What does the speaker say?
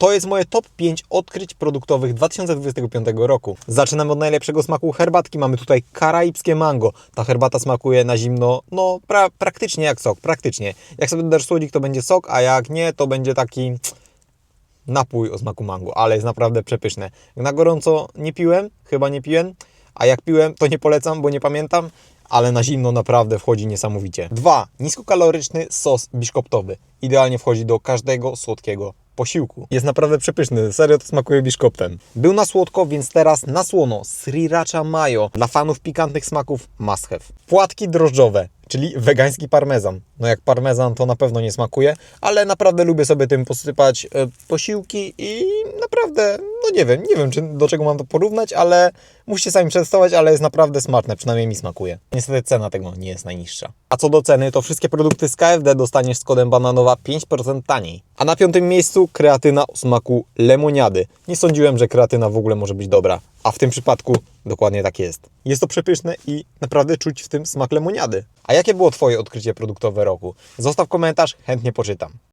To jest moje top 5 odkryć produktowych 2025 roku. Zaczynamy od najlepszego smaku herbatki. Mamy tutaj karaibskie mango. Ta herbata smakuje na zimno, no pra praktycznie jak sok, praktycznie. Jak sobie dodasz słodzik, to będzie sok, a jak nie, to będzie taki napój o smaku mango, ale jest naprawdę przepyszne. Na gorąco nie piłem, chyba nie piłem, a jak piłem, to nie polecam, bo nie pamiętam, ale na zimno naprawdę wchodzi niesamowicie. Dwa, Niskokaloryczny sos biszkoptowy. Idealnie wchodzi do każdego słodkiego posiłku. Jest naprawdę przepyszny, serio to smakuje biszkoptem. Był na słodko, więc teraz na słono. Sriracha mayo. Dla fanów pikantnych smaków must have. Płatki drożdżowe, czyli wegański parmezan. No jak parmezan to na pewno nie smakuje, ale naprawdę lubię sobie tym posypać e, posiłki i naprawdę, no nie wiem, nie wiem czy, do czego mam to porównać, ale musicie sami przetestować, ale jest naprawdę smaczne, przynajmniej mi smakuje. Niestety cena tego nie jest najniższa. A co do ceny, to wszystkie produkty z KFD dostaniesz z kodem bananowa 5% taniej. A na piątym miejscu kreatyna o smaku lemoniady. Nie sądziłem, że kreatyna w ogóle może być dobra, a w tym przypadku dokładnie tak jest. Jest to przepyszne i naprawdę czuć w tym smak lemoniady. A jakie było Twoje odkrycie produktowe roku? Zostaw komentarz, chętnie poczytam.